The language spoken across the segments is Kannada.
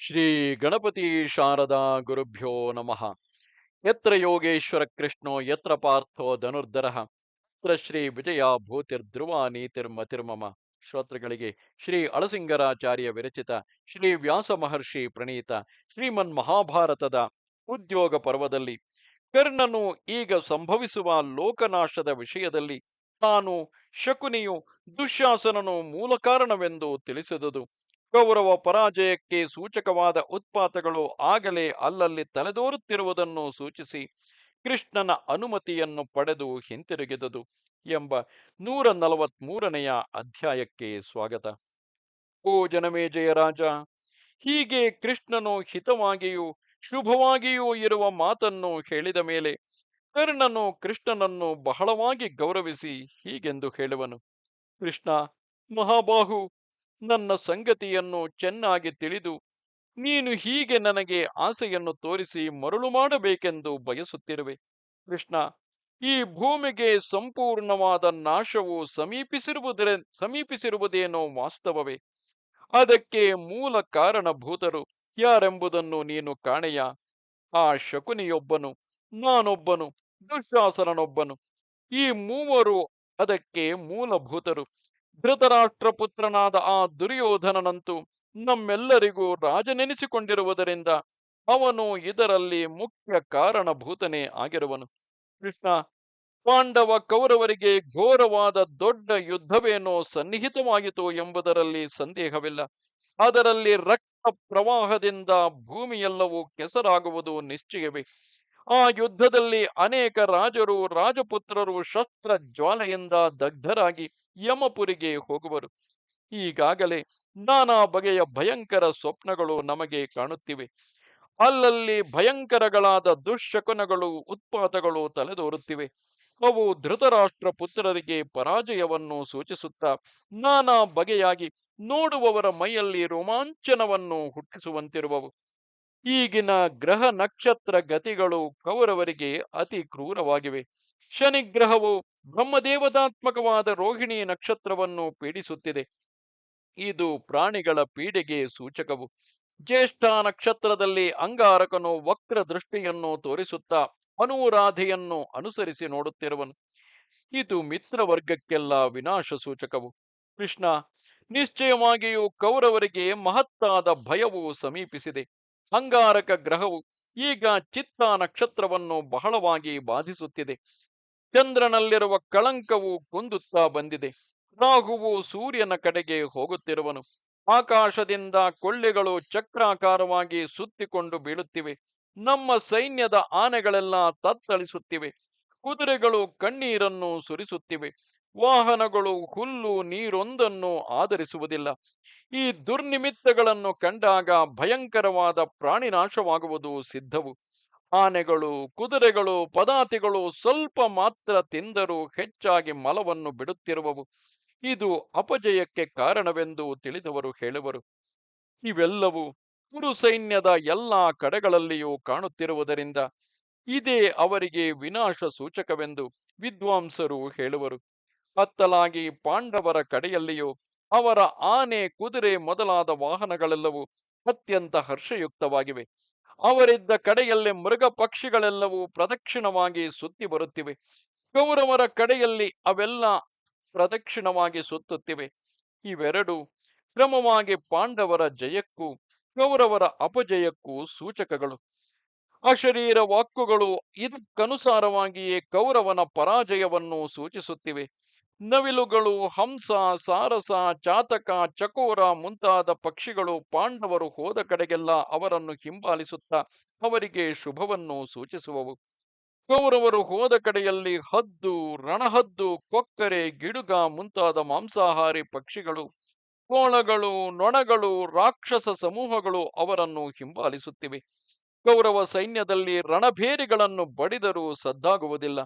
ಶ್ರೀ ಗಣಪತಿ ಶಾರದಾ ಗುರುಭ್ಯೋ ನಮಃ. ಯತ್ರ ಯೋಗೇಶ್ವರ ಕೃಷ್ಣೋ, ಯತ್ರ ಪಾರ್ಥೋ ಧನುರ್ಧರ. ಯತ್ರ ಶ್ರೀ ವಿಜಯ ಭೂತಿರ್ಧ್ರುವ ನೀತಿರ್ಮತಿರ್ಮಮ ಶ್ರೋತೃಗಳಿಗೆ ಶ್ರೀ ಅಳಸಿಂಗರಾಚಾರ್ಯ ವಿರಚಿತ ಶ್ರೀ ವ್ಯಾಸ ಮಹರ್ಷಿ ಪ್ರಣೀತ ಶ್ರೀಮನ್ ಮಹಾಭಾರತದ ಉದ್ಯೋಗ ಪರ್ವದಲ್ಲಿ ಕರ್ಣನು ಈಗ ಸಂಭವಿಸುವ ಲೋಕನಾಶದ ವಿಷಯದಲ್ಲಿ ತಾನು ಶಕುನಿಯು ದುಶ್ಯಾಸನನು ಮೂಲ ಕಾರಣವೆಂದು ತಿಳಿಸಿದುದು. ಕೌರವ ಪರಾಜಯಕ್ಕೆ ಸೂಚಕವಾದ ಉತ್ಪಾತಗಳು ಆಗಲೇ ಅಲ್ಲಲ್ಲಿ ತಲೆದೋರುತ್ತಿರುವುದನ್ನು ಸೂಚಿಸಿ ಕೃಷ್ಣನ ಅನುಮತಿಯನ್ನು ಪಡೆದು ಹಿಂತಿರುಗಿದುದು ಎಂಬ ನೂರ ನಲವತ್ಮೂರನೆಯ ಅಧ್ಯಾಯಕ್ಕೆ ಸ್ವಾಗತ. ಓ ಜನಮೇಜಯ ರಾಜ! ಹೀಗೆ ಕೃಷ್ಣನು ಹಿತವಾಗಿಯೂ ಶುಭವಾಗಿಯೂ ಇರುವ ಮಾತನ್ನು ಹೇಳಿದ ಮೇಲೆ ಕರ್ಣನು ಕೃಷ್ಣನನ್ನು ಬಹಳವಾಗಿ ಗೌರವಿಸಿ ಹೀಗೆಂದು ಹೇಳುವನು. ಕೃಷ್ಣ, ಮಹಾಬಾಹು! ನನ್ನ ಸಂಗತಿಯನ್ನು ಚೆನ್ನಾಗಿ ತಿಳಿದು, ನೀನು ಹೀಗೆ ನನಗೆ ಆಸೆಯನ್ನು ತೋರಿಸಿ ಮರಳು ಮಾಡಬೇಕೆಂದು ಬಯಸುತ್ತಿರುವೆ. ಕೃಷ್ಣ, ಈ ಭೂಮಿಗೆ ಸಂಪೂರ್ಣವಾದ ನಾಶವು ಸಮೀಪಿಸಿರುವುದರ, ಸಮೀಪಿಸಿರುವುದೇನೋ ವಾಸ್ತವವೇ? ಅದಕ್ಕೆ ಮೂಲ ಕಾರಣಭೂತರು ಯಾರೆಂಬುದನ್ನು ನೀನು ಕಾಣೆಯ? ಆ ಶಕುನಿಯೊಬ್ಬನು, ನಾನೊಬ್ಬನು ದುಶಾಸನನೊಬ್ಬನು ಈ ಮೂವರು ಅದಕ್ಕೆ ಮೂಲಭೂತರು. ಧೃತರಾಷ್ಟ್ರ ಪುತ್ರನಾದ ಆ ದುರ್ಯೋಧನನಂತೂ ನಮ್ಮೆಲ್ಲರಿಗೂ ರಾಜನೆನಿಸಿಕೊಂಡಿರುವುದರಿಂದ ಅವನು ಇದರಲ್ಲಿ ಮುಖ್ಯ ಕಾರಣಭೂತನೇ ಆಗಿರುವನು. ಕೃಷ್ಣ, ಪಾಂಡವ ಕೌರವರಿಗೆ ಘೋರವಾದ ದೊಡ್ಡ ಯುದ್ಧವೇನೋ ಸನ್ನಿಹಿತವಾಯಿತು ಎಂಬುದರಲ್ಲಿ ಸಂದೇಹವಿಲ್ಲ. ಅದರಲ್ಲಿ ರಕ್ತ ಪ್ರವಾಹದಿಂದ ಭೂಮಿಯೆಲ್ಲವೂ ಕೆಸರಾಗುವುದು ನಿಶ್ಚಯವೇ. ಆ ಯುದ್ಧದಲ್ಲಿ ಅನೇಕ ರಾಜರು, ರಾಜಪುತ್ರರು ಶಸ್ತ್ರ ಜ್ವಾಲೆಯಿಂದ ದಗ್ಧರಾಗಿ ಯಮಪುರಿಗೆ ಹೋಗುವರು. ಈಗಾಗಲೇ ನಾನಾ ಬಗೆಯ ಭಯಂಕರ ಸ್ವಪ್ನಗಳು ನಮಗೆ ಕಾಣುತ್ತಿವೆ. ಅಲ್ಲಲ್ಲಿ ಭಯಂಕರಗಳಾದ ದುಶ್ಶಕುನಗಳು, ಉತ್ಪಾತಗಳು ತಲೆದೋರುತ್ತಿವೆ. ಅವು ಧೃತರಾಷ್ಟ್ರ ಪುತ್ರರಿಗೆ ಪರಾಜಯವನ್ನು ಸೂಚಿಸುತ್ತಾ ನಾನಾ ಬಗೆಯಾಗಿ ನೋಡುವವರ ಮೈಯಲ್ಲಿ ರೋಮಾಂಚನವನ್ನು ಹುಟ್ಟಿಸುವಂತಿರುವವು. ಈಗಿನ ಗ್ರಹ ನಕ್ಷತ್ರ ಗತಿಗಳು ಕೌರವರಿಗೆ ಅತಿ ಕ್ರೂರವಾಗಿವೆ. ಶನಿಗ್ರಹವು ಬ್ರಹ್ಮದೇವತಾತ್ಮಕವಾದ ರೋಹಿಣಿ ನಕ್ಷತ್ರವನ್ನು ಪೀಡಿಸುತ್ತಿದೆ. ಇದು ಪ್ರಾಣಿಗಳ ಪೀಡೆಗೆ ಸೂಚಕವು. ಜ್ಯೇಷ್ಠ ನಕ್ಷತ್ರದಲ್ಲಿ ಅಂಗಾರಕನು ವಕ್ರ ದೃಷ್ಟಿಯನ್ನು ತೋರಿಸುತ್ತಾ ಅನುರಾಧೆಯನ್ನು ಅನುಸರಿಸಿ ನೋಡುತ್ತಿರುವನು. ಇದು ಮಿತ್ರವರ್ಗಕ್ಕೆಲ್ಲ ವಿನಾಶ ಸೂಚಕವು. ಕೃಷ್ಣ, ನಿಶ್ಚಯವಾಗಿಯೂ ಕೌರವರಿಗೆ ಮಹತ್ತಾದ ಭಯವು ಸಮೀಪಿಸಿದೆ. ಅಂಗಾರಕ ಗ್ರಹವು ಈಗ ಚಿತ್ತ ನಕ್ಷತ್ರವನ್ನು ಬಹಳವಾಗಿ ಬಾಧಿಸುತ್ತಿದೆ. ಚಂದ್ರನಲ್ಲಿರುವ ಕಳಂಕವು ಕುಂದುತ್ತಾ ಬಂದಿದೆ. ರಾಹುವು ಸೂರ್ಯನ ಕಡೆಗೆ ಹೋಗುತ್ತಿರುವನು. ಆಕಾಶದಿಂದ ಕೊಳ್ಳೆಗಳು ಚಕ್ರಾಕಾರವಾಗಿ ಸುತ್ತಿಕೊಂಡು ಬೀಳುತ್ತಿವೆ. ನಮ್ಮ ಸೈನ್ಯದ ಆನೆಗಳೆಲ್ಲ ತತ್ತಳಿಸುತ್ತಿವೆ. ಕುದುರೆಗಳು ಕಣ್ಣೀರನ್ನು ಸುರಿಸುತ್ತಿವೆ. ವಾಹನಗಳು ಹುಲ್ಲು ನೀರೊಂದನ್ನು ಆಧರಿಸುವುದಿಲ್ಲ. ಈ ದುರ್ನಿಮಿತ್ತಗಳನ್ನು ಕಂಡಾಗ ಭಯಂಕರವಾದ ಪ್ರಾಣಿನಾಶವಾಗುವುದು ಸಿದ್ಧವು. ಆನೆಗಳು, ಕುದುರೆಗಳು, ಪದಾತಿಗಳು ಸ್ವಲ್ಪ ಮಾತ್ರ ತಿಂದರೂ ಹೆಚ್ಚಾಗಿ ಮಲವನ್ನು ಬಿಡುತ್ತಿರುವವು. ಇದು ಅಪಜಯಕ್ಕೆ ಕಾರಣವೆಂದು ತಿಳಿದವರು ಹೇಳುವರು. ಇವೆಲ್ಲವೂ ಕುರು ಸೈನ್ಯದ ಎಲ್ಲಾ ಕಡೆಗಳಲ್ಲಿಯೂ ಕಾಣುತ್ತಿರುವುದರಿಂದ ಇದೇ ಅವರಿಗೆ ವಿನಾಶ ಸೂಚಕವೆಂದು ವಿದ್ವಾಂಸರು ಹೇಳುವರು. ಅತ್ತಲಾಗಿ ಪಾಂಡವರ ಕಡೆಯಲ್ಲಿಯೂ ಅವರ ಆನೆ, ಕುದುರೆ ಮೊದಲಾದ ವಾಹನಗಳೆಲ್ಲವೂ ಅತ್ಯಂತ ಹರ್ಷಯುಕ್ತವಾಗಿವೆ. ಅವರಿದ್ದ ಕಡೆಯಲ್ಲಿ ಮೃಗ ಪಕ್ಷಿಗಳೆಲ್ಲವೂ ಪ್ರದಕ್ಷಿಣವಾಗಿ ಸುತ್ತಿ ಬರುತ್ತಿವೆ. ಕೌರವರ ಕಡೆಯಲ್ಲಿ ಅವೆಲ್ಲ ಪ್ರದಕ್ಷಿಣವಾಗಿ ಸುತ್ತುತ್ತಿವೆ. ಇವೆರಡು ಕ್ರಮವಾಗಿ ಪಾಂಡವರ ಜಯಕ್ಕೂ ಕೌರವರ ಅಪಜಯಕ್ಕೂ ಸೂಚಕಗಳು. ಅಶರೀರ ವಾಕ್ಕುಗಳು ಇದಕ್ಕನುಸಾರವಾಗಿಯೇ ಕೌರವನ ಪರಾಜಯವನ್ನು ಸೂಚಿಸುತ್ತಿವೆ. ನವಿಲುಗಳು, ಹಂಸ, ಸಾರಸ ಚಾತಕ ಚಕೋರ ಮುಂತಾದ ಪಕ್ಷಿಗಳು ಪಾಂಡವರು ಹೋದ ಕಡೆಗೆಲ್ಲ ಅವರನ್ನು ಹಿಂಬಾಲಿಸುತ್ತಾ ಅವರಿಗೆ ಶುಭವನ್ನು ಸೂಚಿಸುವವು. ಕೌರವರು ಹೋದ ಕಡೆಯಲ್ಲಿ ಹದ್ದು, ರಣಹದ್ದು, ಕೊಕ್ಕರೆ, ಗಿಡುಗ ಮುಂತಾದ ಮಾಂಸಾಹಾರಿ ಪಕ್ಷಿಗಳು ಕೋಳಗಳು ನೊಣಗಳು, ರಾಕ್ಷಸ ಸಮೂಹಗಳು ಅವರನ್ನು ಹಿಂಬಾಲಿಸುತ್ತಿವೆ. ಕೌರವ ಸೈನ್ಯದಲ್ಲಿ ರಣಭೇರಿಗಳನ್ನು ಬಡಿದರೂ ಸದ್ದಾಗುವುದಿಲ್ಲ.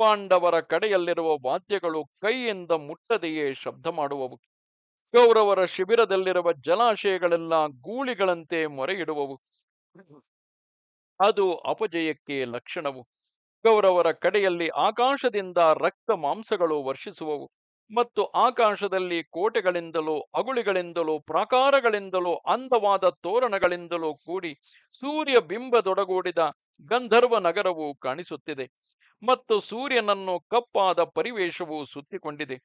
ಪಾಂಡವರ ಕಡೆಯಲ್ಲಿರುವ ವಾದ್ಯಗಳು ಕೈಯಿಂದ ಮುಟ್ಟದೆಯೇ ಶಬ್ದ ಮಾಡುವವು. ಕೌರವರ ಶಿಬಿರದಲ್ಲಿರುವ ಜಲಾಶಯಗಳೆಲ್ಲ ಗೂಳಿಗಳಂತೆ ಮೊರೆಯಿಡುವವು. ಅದು ಅಪಜಯಕ್ಕೆ ಲಕ್ಷಣವು. ಕೌರವರ ಕಡೆಯಲ್ಲಿ ಆಕಾಶದಿಂದ ರಕ್ತ ಮಾಂಸಗಳು ವರ್ಷಿಸುವವು ಮತ್ತು ಆಕಾಶದಲ್ಲಿ ಕೋಟೆಗಳಿಂದಲೂ, ಅಗುಳಿಗಳಿಂದಲೂ, ಪ್ರಾಕಾರಗಳಿಂದಲೂ, ಅಂದವಾದ ತೋರಣಗಳಿಂದಲೂ ಕೂಡಿ ಸೂರ್ಯ ಬಿಂಬದೊಡಗೂಡಿದ ಗಂಧರ್ವ ನಗರವು ಕಾಣಿಸುತ್ತಿದೆ. ಮತ್ತು ಸೂರ್ಯನನ್ನು ಕಪ್ಪಾದ ಪರಿವೇಶವು ಸುತ್ತಿಕೊಂಡಿದೆ.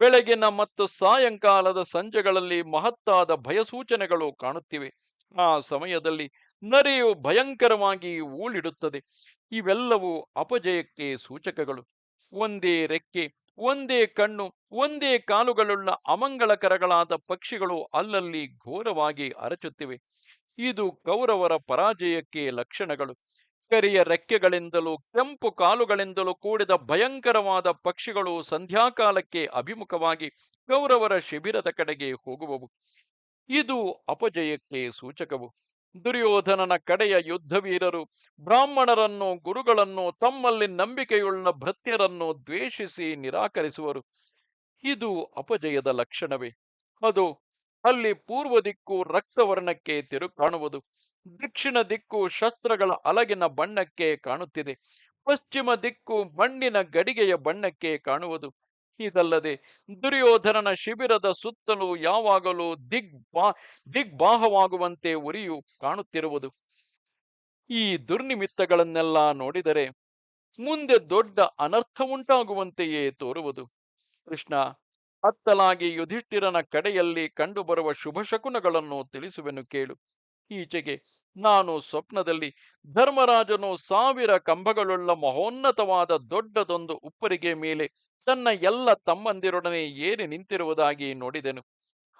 ಬೆಳಗಿನ ಮತ್ತು ಸಾಯಂಕಾಲದ ಸಂಜೆಗಳಲ್ಲಿ ಮಹತ್ತಾದ ಭಯಸೂಚನೆಗಳು ಕಾಣುತ್ತಿವೆ. ಆ ಸಮಯದಲ್ಲಿ ನರೆಯು ಭಯಂಕರವಾಗಿ ಊಳಿಡುತ್ತದೆ. ಇವೆಲ್ಲವೂ ಅಪಜಯಕ್ಕೆ ಸೂಚಕಗಳು. ಒಂದೇ ರೆಕ್ಕೆ, ಒಂದೇ ಕಣ್ಣು, ಒಂದೇ ಕಾಲುಗಳುಳ್ಳ ಅಮಂಗಳಕರಗಳಾದ ಪಕ್ಷಿಗಳು ಅಲ್ಲಲ್ಲಿ ಘೋರವಾಗಿ ಅರಚುತ್ತಿವೆ. ಇದು ಕೌರವರ ಪರಾಜಯಕ್ಕೆ ಲಕ್ಷಣಗಳು. ಕರಿಯ ರೆಕ್ಕೆಗಳಿಂದಲೂ, ಕೆಂಪು ಕಾಲುಗಳಿಂದಲೂ ಕೂಡಿದ ಭಯಂಕರವಾದ ಪಕ್ಷಿಗಳು ಸಂಧ್ಯಾಕಾಲಕ್ಕೆ ಅಭಿಮುಖವಾಗಿ ಕೌರವರ ಶಿಬಿರದ ಕಡೆಗೆ ಹೋಗುವವು. ಇದು ಅಪಜಯಕ್ಕೆ ಸೂಚಕವು. ದುರ್ಯೋಧನನ ಕಡೆಯ ಯುದ್ಧವೀರರು ಬ್ರಾಹ್ಮಣರನ್ನು, ಗುರುಗಳನ್ನು, ತಮ್ಮಲ್ಲಿ ನಂಬಿಕೆಯುಳ್ಳ ಭೃತ್ಯರನ್ನು ದ್ವೇಷಿಸಿ ನಿರಾಕರಿಸುವರು. ಇದು ಅಪಜಯದ ಲಕ್ಷಣವೇ. ಅದು ಅಲ್ಲಿ ಪೂರ್ವ ದಿಕ್ಕು ರಕ್ತವರ್ಣಕ್ಕೆ ತಿರು ಕಾಣುವುದು ದಕ್ಷಿಣ ದಿಕ್ಕು ಶಸ್ತ್ರಗಳ ಅಲಗಿನ ಬಣ್ಣಕ್ಕೆ ಕಾಣುತ್ತಿದೆ. ಪಶ್ಚಿಮ ದಿಕ್ಕು ಮಣ್ಣಿನ ಗಡಿಗೆಯ ಬಣ್ಣಕ್ಕೆ ಕಾಣುವುದು. ಇದಲ್ಲದೆ ದುರ್ಯೋಧನನ ಶಿಬಿರದ ಸುತ್ತಲೂ ಯಾವಾಗಲೂ ದಿಗ್ಬಾ ದಿಗ್ಬಾಹವಾಗುವಂತೆ ಉರಿಯು ಕಾಣುತ್ತಿರುವುದು. ಈ ದುರ್ನಿಮಿತ್ತಗಳನ್ನೆಲ್ಲ ನೋಡಿದರೆ ಮುಂದೆ ದೊಡ್ಡ ಅನರ್ಥ ಉಂಟಾಗುವಂತೆಯೇ ತೋರುವುದು. ಕೃಷ್ಣ ಅತ್ತಲಾಗಿ ಯುಧಿಷ್ಠಿರನ ಕಡೆಯಲ್ಲಿ ಕಂಡುಬರುವ ಶುಭ ಶಕುನಗಳನ್ನು ತಿಳಿಸುವೆನು ಕೇಳು. ಈಚೆಗೆ ನಾನು ಸ್ವಪ್ನದಲ್ಲಿ ಧರ್ಮರಾಜನು ಸಾವಿರ ಕಂಬಗಳುಳ್ಳ ಮಹೋನ್ನತವಾದ ದೊಡ್ಡದೊಂದು ಉಪ್ಪರಿಗೆ ಮೇಲೆ ತನ್ನ ಎಲ್ಲ ತಮ್ಮಂದಿರೊಡನೆ ಏರಿ ನಿಂತಿರುವುದಾಗಿ ನೋಡಿದೆನು.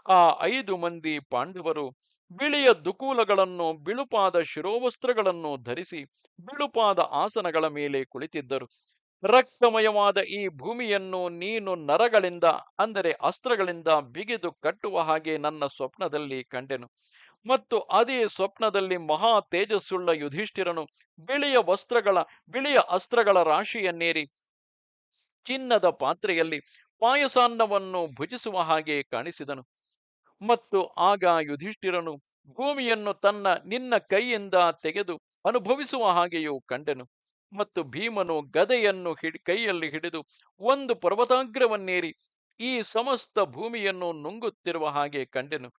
ಆ ಐದು ಮಂದಿ ಪಾಂಡವರು ಬಿಳಿಯ ದುಕೂಲಗಳನ್ನು, ಬಿಳುಪಾದ ಶಿರೋವಸ್ತ್ರಗಳನ್ನು ಧರಿಸಿ ಬಿಳುಪಾದ ಆಸನಗಳ ಮೇಲೆ ಕುಳಿತಿದ್ದರು. ರಕ್ತಮಯವಾದ ಈ ಭೂಮಿಯನ್ನು ನೀನು ನರಗಳಿಂದ, ಅಂದರೆ ಅಸ್ತ್ರಗಳಿಂದ ಬಿಗಿದು ಕಟ್ಟುವ ಹಾಗೆ ನನ್ನ ಸ್ವಪ್ನದಲ್ಲಿ ಕಂಡೆನು. ಮತ್ತು ಅದೇ ಸ್ವಪ್ನದಲ್ಲಿ ಮಹಾ ತೇಜಸ್ಸುಳ್ಳ ಯುಧಿಷ್ಠಿರನು ಬಿಳಿಯ ವಸ್ತ್ರಗಳ, ಬಿಳಿಯ ಅಸ್ತ್ರಗಳ ರಾಶಿಯನ್ನೇರಿ ಚಿನ್ನದ ಪಾತ್ರೆಯಲ್ಲಿ ಪಾಯಸಾನ್ನವನ್ನು ಭುಜಿಸುವ ಹಾಗೆ ಕಾಣಿಸಿದನು. ಮತ್ತು ಆಗ ಯುಧಿಷ್ಠಿರನು ಭೂಮಿಯನ್ನು ತನ್ನ ನಿನ್ನ ಕೈಯಿಂದ ತೆಗೆದು ಅನುಭವಿಸುವ ಹಾಗೆಯೂ ಕಂಡೆನು. ಮತ್ತು ಭೀಮನು ಗದೆಯನ್ನು ಹಿಡಿ, ಕೈಯಲ್ಲಿ ಹಿಡಿದು ಒಂದು ಪರ್ವತಾಗ್ರವನ್ನೇರಿ ಈ ಸಮಸ್ತ ಭೂಮಿಯನ್ನು ನುಂಗುತ್ತಿರುವ ಹಾಗೆ ಕಂಡೆನು.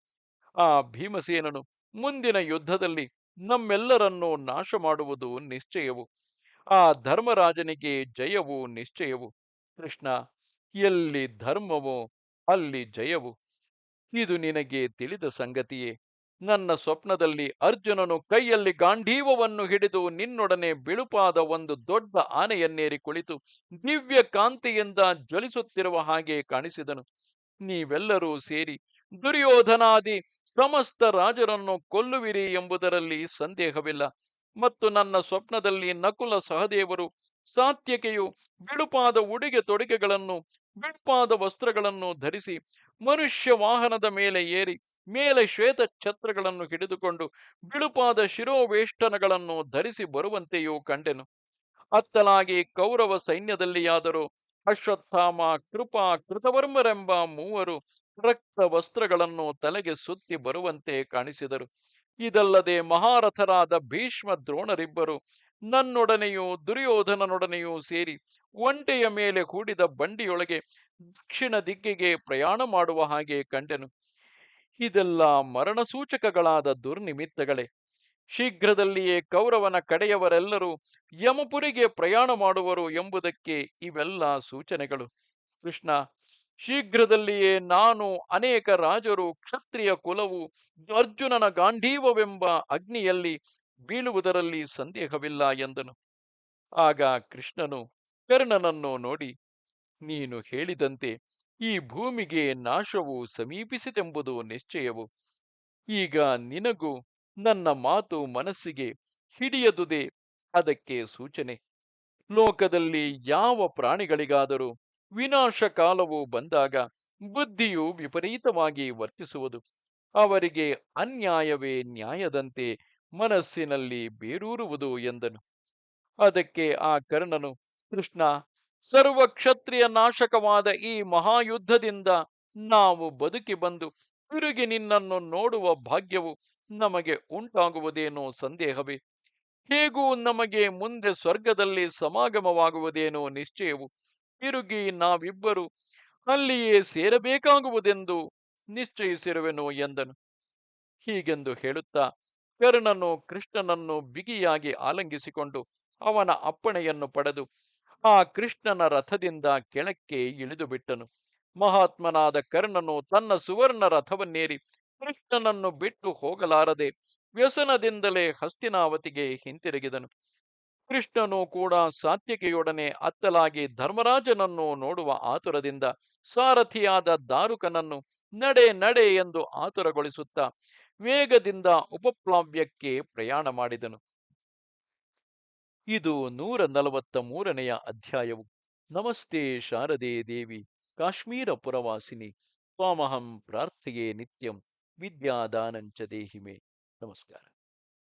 ಆ ಭೀಮಸೇನನು ಮುಂದಿನ ಯುದ್ಧದಲ್ಲಿ ನಮ್ಮೆಲ್ಲರನ್ನೂ ನಾಶ ಮಾಡುವುದು ನಿಶ್ಚಯವು. ಆ ಧರ್ಮರಾಜನಿಗೆ ಜಯವು ನಿಶ್ಚಯವು. ಕೃಷ್ಣ, ಎಲ್ಲಿ ಧರ್ಮವೋ ಅಲ್ಲಿ ಜಯವು. ಇದು ನಿನಗೆ ತಿಳಿದ ಸಂಗತಿಯೇ. ನನ್ನ ಸ್ವಪ್ನದಲ್ಲಿ ಅರ್ಜುನನು ಕೈಯಲ್ಲಿ ಗಾಂಧೀವವನ್ನು ಹಿಡಿದು ನಿನ್ನೊಡನೆ ಬಿಳುಪಾದ ಒಂದು ದೊಡ್ಡ ಆನೆಯನ್ನೇರಿ ಕುಳಿತು ದಿವ್ಯ ಕಾಂತಿಯಿಂದ ಜ್ವಲಿಸುತ್ತಿರುವ ಹಾಗೆ ಕಾಣಿಸಿದನು. ನೀವೆಲ್ಲರೂ ಸೇರಿ ದುರ್ಯೋಧನಾದಿ ಸಮಸ್ತ ರಾಜರನ್ನು ಕೊಲ್ಲುವಿರಿ ಎಂಬುದರಲ್ಲಿ ಸಂದೇಹವಿಲ್ಲ. ಮತ್ತು ನನ್ನ ಸ್ವಪ್ನದಲ್ಲಿ ನಕುಲ ಸಹದೇವರು ಸಾತ್ಯಕೆಯು ಬಿಳುಪಾದ ಉಡುಗೆ ತೊಡುಗೆಗಳನ್ನು, ಬಿಳುಪಾದ ವಸ್ತ್ರಗಳನ್ನು ಧರಿಸಿ ಮನುಷ್ಯ ವಾಹನದ ಮೇಲೆ ಏರಿ, ಮೇಲೆ ಶ್ವೇತ ಛತ್ರಗಳನ್ನು ಹಿಡಿದುಕೊಂಡು ಬಿಳುಪಾದ ಶಿರೋವೇಷ್ಟನಗಳನ್ನು ಧರಿಸಿ ಬರುವಂತೆಯೂ ಕಂಡೆನು. ಅತ್ತಲಾಗಿ ಕೌರವ ಸೈನ್ಯದಲ್ಲಿಯಾದರೂ ಅಶ್ವತ್ಥಾಮ, ಕೃಪಾ, ಕೃತವರ್ಮರೆಂಬ ಮೂವರು ರಕ್ತ ವಸ್ತ್ರಗಳನ್ನು ತಲೆಗೆ ಸುತ್ತಿ ಬರುವಂತೆ ಕಾಣಿಸಿದರು. ಇದಲ್ಲದೆ ಮಹಾರಥರಾದ ಭೀಷ್ಮ ದ್ರೋಣರಿಬ್ಬರು ನನ್ನೊಡನೆಯೂ ದುರ್ಯೋಧನನೊಡನೆಯೂ ಸೇರಿ ಒಂಟೆಯ ಮೇಲೆ ಕೂಡಿದ ಬಂಡಿಯೊಳಗೆ ದಕ್ಷಿಣ ದಿಕ್ಕಿಗೆ ಪ್ರಯಾಣ ಮಾಡುವ ಹಾಗೆ ಕಂಡೆನು. ಇದೆಲ್ಲ ಮರಣ ಸೂಚಕಗಳಾದ ದುರ್ನಿಮಿತ್ತಗಳೇ. ಶೀಘ್ರದಲ್ಲಿಯೇ ಕೌರವನ ಕಡೆಯವರೆಲ್ಲರೂ ಯಮಪುರಿಗೆ ಪ್ರಯಾಣ ಮಾಡುವರು ಎಂಬುದಕ್ಕೆ ಇವೆಲ್ಲ ಸೂಚನೆಗಳು. ಕೃಷ್ಣ ಶೀಘ್ರದಲ್ಲಿಯೇ ನಾನು ಅನೇಕ ರಾಜರು, ಕ್ಷತ್ರಿಯ ಕುಲವು, ಅರ್ಜುನನ ಗಾಂಧೀವವೆಂಬ ಅಗ್ನಿಯಲ್ಲಿ ಬೀಳುವುದರಲ್ಲಿ ಸಂದೇಹವಿಲ್ಲ ಎಂದನು. ಆಗ ಕೃಷ್ಣನು ಕರ್ಣನನ್ನು ನೋಡಿ, ನೀನು ಹೇಳಿದಂತೆ ಈ ಭೂಮಿಗೆ ನಾಶವು ಸಮೀಪಿಸಿತೆಂಬುದು ನಿಶ್ಚಯವು. ಈಗ ನಿನಗೂ ನನ್ನ ಮಾತು ಮನಸ್ಸಿಗೆ ಹಿಡಿಯದುದೇ ಅದಕ್ಕೆ ಸೂಚನೆ. ಲೋಕದಲ್ಲಿ ಯಾವ ಪ್ರಾಣಿಗಳಿಗಾದರೂ ವಿನಾಶ ಕಾಲವು ಬಂದಾಗ ಬುದ್ಧಿಯು ವಿಪರೀತವಾಗಿ ವರ್ತಿಸುವುದು. ಅವರಿಗೆ ಅನ್ಯಾಯವೇ ನ್ಯಾಯದಂತೆ ಮನಸ್ಸಿನಲ್ಲಿ ಬೇರೂರುವುದು ಎಂದನು. ಅದಕ್ಕೆ ಆ ಕರ್ಣನು, ಕೃಷ್ಣ, ಸರ್ವಕ್ಷತ್ರಿಯ ನಾಶಕವಾದ ಈ ಮಹಾಯುದ್ಧದಿಂದ ನಾವು ಬದುಕಿ ಬಂದು ತಿರುಗಿ ನಿನ್ನನ್ನು ನೋಡುವ ಭಾಗ್ಯವು ನಮಗೆ ಉಂಟಾಗುವುದೇನೋ ಸಂದೇಹವೇ? ಹೇಗೂ ನಮಗೆ ಮುಂದೆ ಸ್ವರ್ಗದಲ್ಲಿ ಸಮಾಗಮವಾಗುವುದೇನೋ ನಿಶ್ಚಯವು ತಿರುಗಿ ನಾವಿಬ್ಬರು ಅಲ್ಲಿಯೇ ಸೇರಬೇಕಾಗುವುದೆಂದು ನಿಶ್ಚಯಿಸಿರುವೆನು ಎಂದನು. ಹೀಗೆಂದು ಹೇಳುತ್ತಾ ಕರ್ಣನು ಕೃಷ್ಣನನ್ನು ಬಿಗಿಯಾಗಿ ಆಲಂಗಿಸಿಕೊಂಡು ಅವನ ಅಪ್ಪಣೆಯನ್ನು ಪಡೆದು ಆ ಕೃಷ್ಣನ ರಥದಿಂದ ಕೆಳಕ್ಕೆ ಇಳಿದು ಬಿಟ್ಟನು ಮಹಾತ್ಮನಾದ ಕರ್ಣನು ತನ್ನ ಸುವರ್ಣ ರಥವನ್ನೇರಿ ಕೃಷ್ಣನನ್ನು ಬಿಟ್ಟು ಹೋಗಲಾರದೆ ವ್ಯಸನದಿಂದಲೇ ಹಸ್ತಿನಾವತಿಗೆ ಹಿಂತಿರುಗಿದನು. ಕೃಷ್ಣನು ಕೂಡ ಸಾತ್ಯಕೆಯೊಡನೆ ಅತ್ತಲಾಗಿ ಧರ್ಮರಾಜನನ್ನು ನೋಡುವ ಆತುರದಿಂದ ಸಾರಥಿಯಾದ ದಾರುಕನನ್ನು ನಡೆ ನಡೆ ಎಂದು ಆತುರಗೊಳಿಸುತ್ತಾ ವೇಗದಿಂದ ಉಪಪ್ಲಾವ್ಯಕ್ಕೆ ಪ್ರಯಾಣ ಮಾಡಿದನು. ಇದು ನೂರ ನಲವತ್ತ ಮೂರನೆಯ ಅಧ್ಯಾಯವು. ನಮಸ್ತೆ ಶಾರದೆ ದೇವಿ, ಕಾಶ್ಮೀರ ಪುರವಾಸಿನಿ, ತ್ವಾಮಹಂ ಪ್ರಾರ್ಥೆಯೇ ನಿತ್ಯಂ, ವಿದ್ಯಾದಾನಂಚ ದೇಹಿಮೆ. ನಮಸ್ಕಾರ.